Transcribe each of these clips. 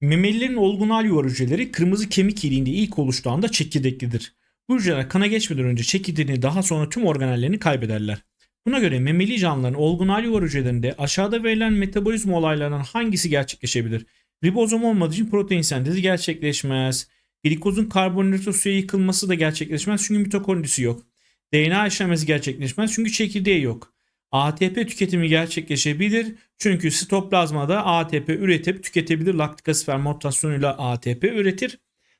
Memelilerin olgunal yuvar hücreleri kırmızı kemik iliğinde ilk oluştuğunda çekirdeklidir. Bu hücreler kana geçmeden önce çekirdeğini daha sonra tüm organellerini kaybederler. Buna göre memeli canlıların olgunal yuvar hücrelerinde aşağıda verilen metabolizma olaylarından hangisi gerçekleşebilir? Ribozom olmadığı için protein sentezi gerçekleşmez. Glikozun karbonhidrat suya yıkılması da gerçekleşmez çünkü mitokondrisi yok. DNA işlemesi gerçekleşmez çünkü çekirdeği yok. ATP tüketimi gerçekleşebilir çünkü sitoplazmada ATP üretip tüketebilir. Laktik asit fermentasyonuyla ATP üretir.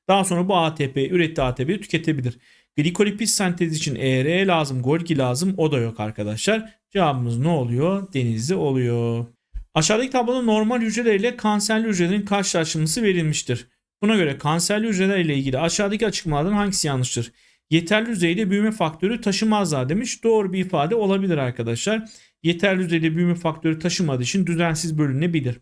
Daha sonra bu ATP ürettiği ATP'yi tüketebilir. Glikolipid sentezi için ERE lazım, Golgi lazım. O da yok arkadaşlar. Cevabımız ne oluyor? Denizli oluyor. Aşağıdaki tabloda normal hücreler ile kanserli hücrelerin karşılaştırması verilmiştir. Buna göre kanserli hücreler ile ilgili aşağıdaki açıklamalardan hangisi yanlıştır? Yeterli düzeyde büyüme faktörü taşımazlar demiş. Doğru bir ifade olabilir arkadaşlar. Yeterli düzeyde büyüme faktörü taşımadığı için düzensiz bölünebilir.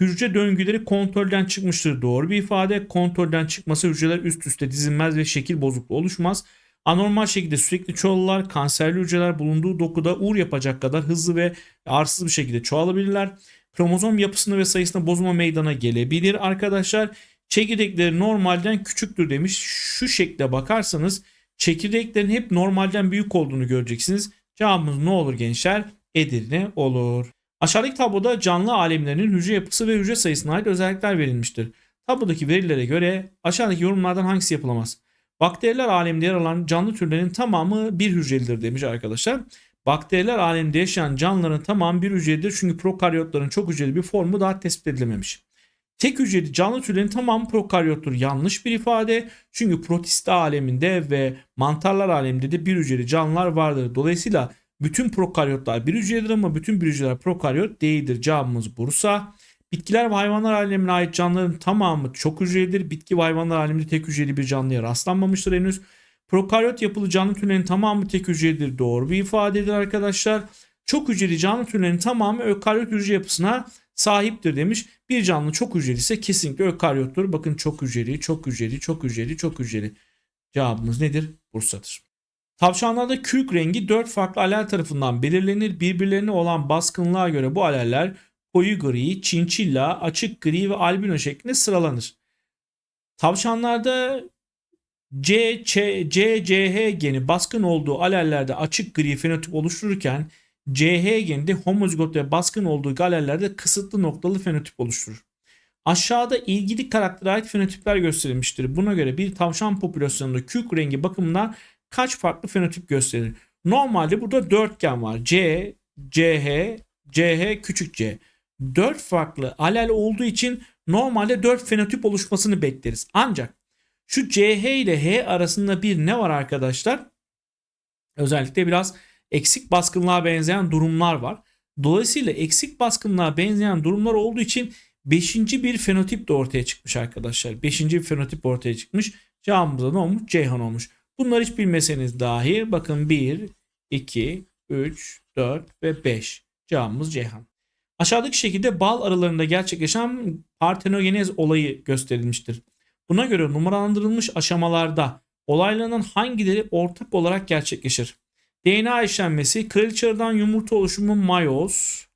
Hücre döngüleri kontrolden çıkmıştır. Doğru bir ifade. Kontrolden çıkması hücreler üst üste dizilmez ve şekil bozukluğu oluşmaz. Anormal şekilde sürekli çoğalırlar. Kanserli hücreler bulunduğu dokuda uğur yapacak kadar hızlı ve arsız bir şekilde çoğalabilirler. Kromozom yapısında ve sayısında bozulma meydana gelebilir arkadaşlar. Çekirdekleri normalden küçüktür demiş. Şu şekle bakarsanız çekirdeklerin hep normalden büyük olduğunu göreceksiniz. Cevabımız ne olur gençler? Edirne olur. Aşağıdaki tabloda canlı alemlerinin hücre yapısı ve hücre sayısına ait özellikler verilmiştir. Tablodaki verilere göre aşağıdaki yorumlardan hangisi yapılamaz? Bakteriler aleminde yer alan canlı türlerin tamamı bir hücrelidir demiş arkadaşlar. Bakteriler aleminde yaşayan canlıların tamamı bir hücrelidir çünkü prokaryotların çok hücreli bir formu daha tespit edilememiş. Tek hücreli canlı türlerin tamamı prokaryottur. Yanlış bir ifade. Çünkü protista aleminde ve mantarlar aleminde de bir hücreli canlılar vardır. Dolayısıyla bütün prokaryotlar bir hücredir ama bütün bir hücreler prokaryot değildir. Cevabımız Bursa. Bitkiler ve hayvanlar alemine ait canlıların tamamı çok hücrelidir. Bitki ve hayvanlar aleminde tek hücreli bir canlıya rastlanmamıştır henüz. Prokaryot yapılı canlı türlerinin tamamı tek hücrelidir. Doğru bir ifadedir arkadaşlar. Çok hücreli canlı türlerinin tamamı ökaryot hücre yapısına sahiptir demiş. Bir canlı çok hücreli ise kesinlikle ökaryottur. Bakın çok hücreli, çok hücreli, çok hücreli, çok hücreli. Cevabımız nedir? Bursa'dır. Tavşanlarda kürk rengi 4 farklı alel tarafından belirlenir. Birbirlerine olan baskınlığa göre bu aleller koyu gri, çinçilla, açık gri ve albino şeklinde sıralanır. Tavşanlarda C, Ç, C, CH geni baskın olduğu alellerde açık gri fenotip oluştururken CH geni de homozigot ve baskın olduğu galellerde kısıtlı noktalı fenotip oluşturur. Aşağıda ilgili karaktere ait fenotipler gösterilmiştir. Buna göre bir tavşan popülasyonunda kürk rengi bakımından kaç farklı fenotip gösterir? Normalde burada dörtgen var. C, CH, CH, küçük c. 4 farklı alel olduğu için normalde 4 fenotip oluşmasını bekleriz. Ancak şu CH ile H arasında bir ne var arkadaşlar? Özellikle biraz eksik baskınlığa benzeyen durumlar var. Dolayısıyla eksik baskınlığa benzeyen durumlar olduğu için 5. bir fenotip de ortaya çıkmış arkadaşlar. 5. bir fenotip ortaya çıkmış. Cevabımız ne olmuş? Ceyhan olmuş. Bunları hiç bilmeseniz dahi bakın 1, 2, 3, 4 ve 5. Cevabımız Ceyhan. Aşağıdaki şekilde bal arılarında gerçekleşen partenogenez olayı gösterilmiştir. Buna göre numaralandırılmış aşamalarda olaylarının hangileri ortak olarak gerçekleşir? DNA işlenmesi, kraliçerden yumurta oluşumu mayoz,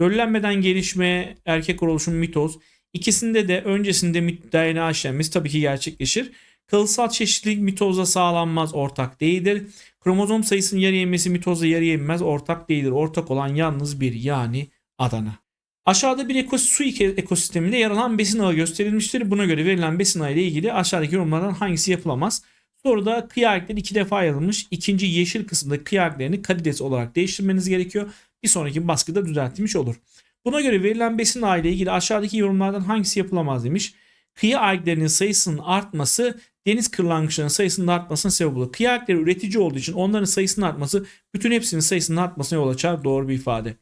döllenmeden gelişme, erkek oluşumu mitoz. İkisinde de öncesinde DNA işlenmesi tabii ki gerçekleşir. Kılsal çeşitlilik mitozda sağlanmaz, ortak değildir. Kromozom sayısının yarı yenmesi mitozda yarı yenmez, ortak değildir. Ortak olan yalnız bir yani Adana. Aşağıda bir ekos su ekosisteminde yer alan besin ağı gösterilmiştir. Buna göre verilen besin ağı ile ilgili aşağıdaki yorumlardan hangisi yapılamaz? Soruda kıyaklar iki defa yazılmış. İkinci yeşil kısımda kıyaklarını karides olarak değiştirmeniz gerekiyor. Bir sonraki baskıda düzeltilmiş olur. Buna göre verilen besin ağı ile ilgili aşağıdaki yorumlardan hangisi yapılamaz demiş. Kıyı alglerinin sayısının artması deniz kırlangıçlarının sayısının artmasına sebep olur. Kıyı algleri üretici olduğu için onların sayısının artması bütün hepsinin sayısının artmasına yol açar. Doğru bir ifade.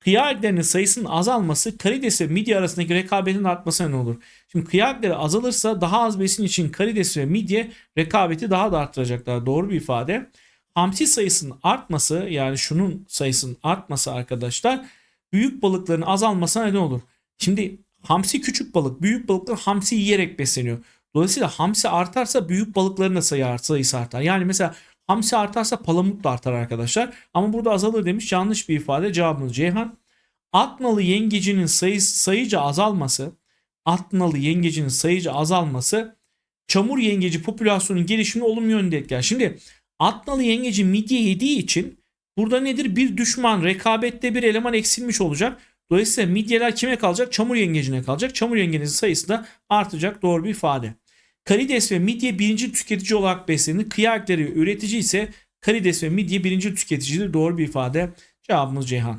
Kıyı sayısının azalması karides ve midye arasındaki rekabetin artmasına ne olur? Şimdi kıyı azalırsa daha az besin için karides ve midye rekabeti daha da arttıracaklar. Doğru bir ifade. Hamsi sayısının artması yani şunun sayısının artması arkadaşlar büyük balıkların azalmasına neden olur. Şimdi hamsi küçük balık, büyük balıklar hamsi yiyerek besleniyor. Dolayısıyla hamsi artarsa büyük balıkların da sayı sayısı artar. Yani mesela hamsi artarsa palamut da artar arkadaşlar. Ama burada azalır demiş yanlış bir ifade cevabımız Ceyhan. Atnalı yengecinin sayı, sayıca azalması atnalı yengecinin sayıca azalması çamur yengeci popülasyonun gelişimine olumlu yönde etkiler. Şimdi atnalı yengeci midye yediği için burada nedir? Bir düşman rekabette bir eleman eksilmiş olacak. Dolayısıyla midyeler kime kalacak? Çamur yengecine kalacak. Çamur yengecinin sayısı da artacak. Doğru bir ifade. Karides ve midye birinci tüketici olarak beslenir. Kıyakları üretici ise karides ve midye birinci tüketicidir. Doğru bir ifade. Cevabımız Ceyhan.